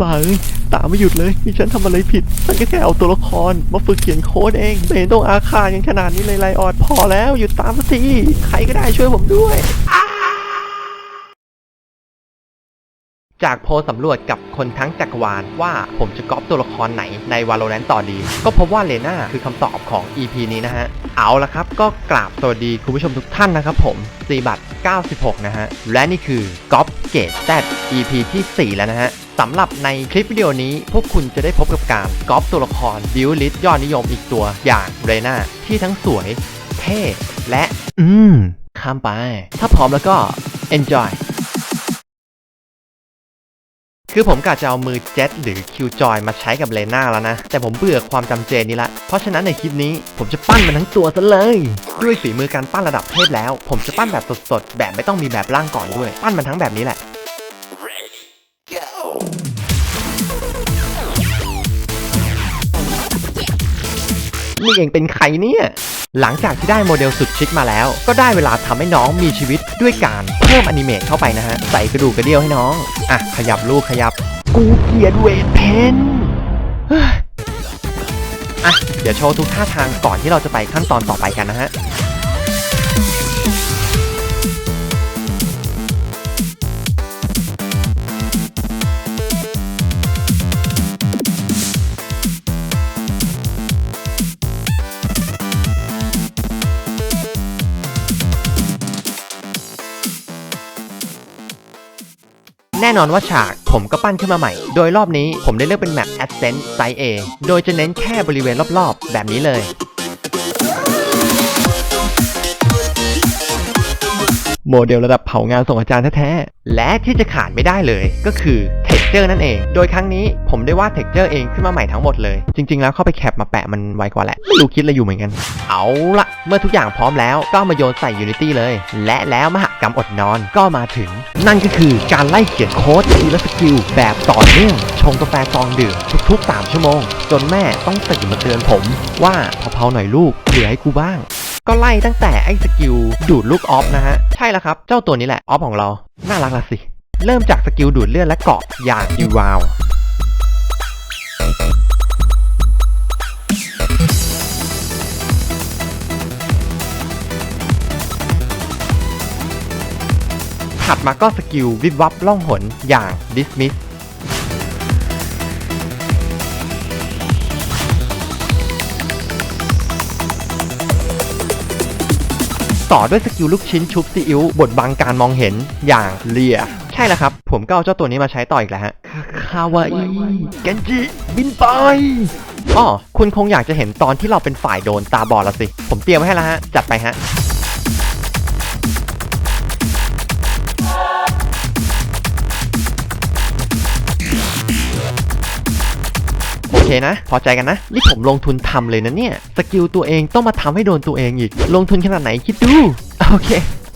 บ้าเอ้ยตามไม่หยุดเลยนี่ฉันทำอะไรผิด ฉันก็แค่เอาตัวละคร มาฝึกเขียนโค้ดเองไม่เห็นต้องอาฆาตกันขนาดนี้เลยไลออดพอแล้วหยุดตามสักทีใครก็ได้ช่วยผมด้วย จากโพลสำรวจกับคนทั้งจักรวาลว่าผมจะก๊อปตัวละครไหนใน Valorant ต่อดี ก็พบว่าเลน่าคือคำตอบของ EP นี้นะฮะ เอาละครับ ก็กราบสวัสดีคุณผู้ชมทุกท่านนะครับผมซีบัต96 นะฮะ และนี่คือก๊อปเกตแซ EP ที่ 4 แล้วนะฮะ สำหรับในคลิปวิดีโอนี้ พวกคุณจะได้พบกับการก๊อปตัวละครบิวลิสยอดนิยมอีกตัวอย่างเรน่าที่ทั้งสวย เท่ และ อืม ข้ามไป ถ้าพร้อมแล้วก็ enjoy คือผมกะจะเอามือเจ็ตหรือคิวจอยมาใช้กับเลน่าแล้วนะ แต่ผมเบื่อความจำเจนี้ละ เพราะฉะนั้นในคลิปนี้ผมจะปั้นมันทั้งตัวซะเลย ด้วยฝีมือการปั้นระดับเทพแล้ว ผมจะปั้นแบบสดๆ แบบไม่ต้องมีแบบร่างก่อนด้วย ปั้นมันทั้งแบบนี้แหละ นี่เองเป็นใครเนี่ย หลังจากที่ได้โมเดลสุดชิคมาแล้ว ก็ได้เวลาทำให้น้องมีชีวิตด้วยการเพิ่มอนิเมตเข้าไปนะฮะ ใส่กระดูกกระเดี่ยวให้น้อง อะ ขยับลูกขยับ กูเกียดเวทเพนอะ เดี๋ยวโชว์ทุกท่าทางก่อนที่เราจะไปขั้นตอนต่อไปกันนะฮะ แน่นอนว่าฉากผมก็ปั้นขึ้นมาใหม่ โดยรอบนี้ผมได้เลือกเป็นแมป Ascent ไซส์ A โดยจะเน้นแค่บริเวณรอบๆ แบบนี้เลย เดลระดับเผางานส่งอาจารย์แท้ๆ และที่จะขาดไม่ได้เลยก็คือเท็กเจอร์นั่นเอง โดยครั้งนี้ผมได้วาดเท็กเจอร์เองขึ้นมาใหม่ทั้งหมดเลย จริง ๆ แล้วเข้าไปแคปมาแปะมันไวกว่าแหละ ไม่รู้คิดอะไรอยู่เหมือนกัน เอาละเมื่อทุกอย่างพร้อมแล้วก็มาโยนใส่ Unity เลย และแล้วมหกรรมอดนอนก็มาถึง นั่นก็คือการไล่เขียนโค้ดทีละสกิลแบบต่อเนื่องชงกาแฟซองดื่มทุกๆ 3 ชั่วโมง จนแม่ต้องตื่นมาเตือนผมว่าเผาๆหน่อยลูกเหลือให้กูบ้าง ก็ไล่ตั้งแต่ไอ้สกิลดูดลูกออฟนะฮะ ใช่แล้วครับ เจ้าตัวนี้แหละ ออฟของเรา น่ารักละสิ เริ่มจากสกิลดูดเลือดและเกาะอย่างอีวาวถัดมาก็สกิลวิบวับล่องหนอย่าง Dismiss ต่อด้วยสกิลลูกชิ้นชุบซีอิ๊วบดบังการมองเห็นอย่างเลีย ใช่แล้วครับ ผมก็เอาเจ้าตัวนี้มาใช้ต่ออีกแล้วฮะคาวาอิเกนจิบินไปอ๋อคุณคงอยากจะเห็นตอนที่เราเป็นฝ่ายโดนตาบอดละสิ ผมเตรียมไว้ให้แล้วฮะ จัดไปฮะ เคนะ พอใจกันนะ นี่ผมลงทุนทำเลยนะเนี่ย สกิลตัวเองต้องมาทำให้โดนตัวเองอีก ลงทุนขนาดไหนคิดดู โอเค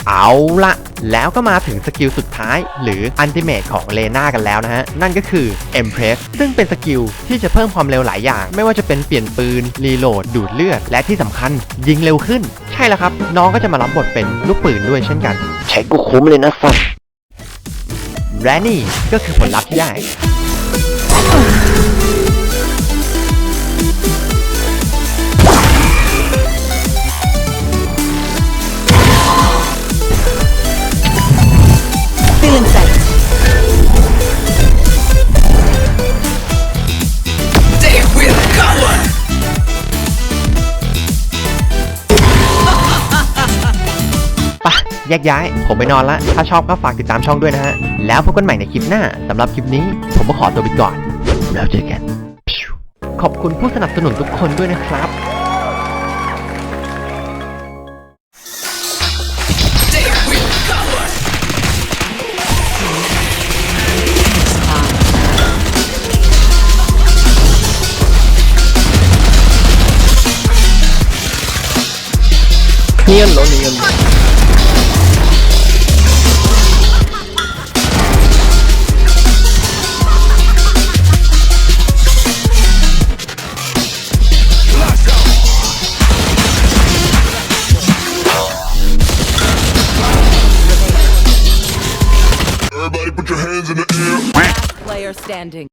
เอาละแล้วก็มาถึงสกิลสุดท้าย หรืออันติเม e ของเลน่ากันแล้วนะฮะ นั่นก็คือ Empress ซึ่งเป็นสกิลที่จะเพิ่มความเร็วหลายอย่าง ไม่ว่าจะเป็นเปลี่ยนปืน รีโหลด ดูดเลือด และที่สำคัญ ยิงเร็วขึ้น ใช่แล้วครับ น้องก็จะมารับบทเป็นลูกปืนด้วยเช่นกัน ใช้กูคุ้มเลยนะสัสและนี่ก็คือผลลัพธ์ที่ได้ แยกย้าย ผมไปนอนละ ถ้าชอบก็ฝากติดตามช่องด้วยนะฮะ แล้วพบกันใหม่ในคลิปหน้าสำหรับคลิปนี้ ผมก็ขอตัวไปก่อน แล้วเจอกัน ขอบคุณผู้สนับสนุนทุกคนด้วยนะครับ They will cover! Everybody put your hands in the air. Player standing.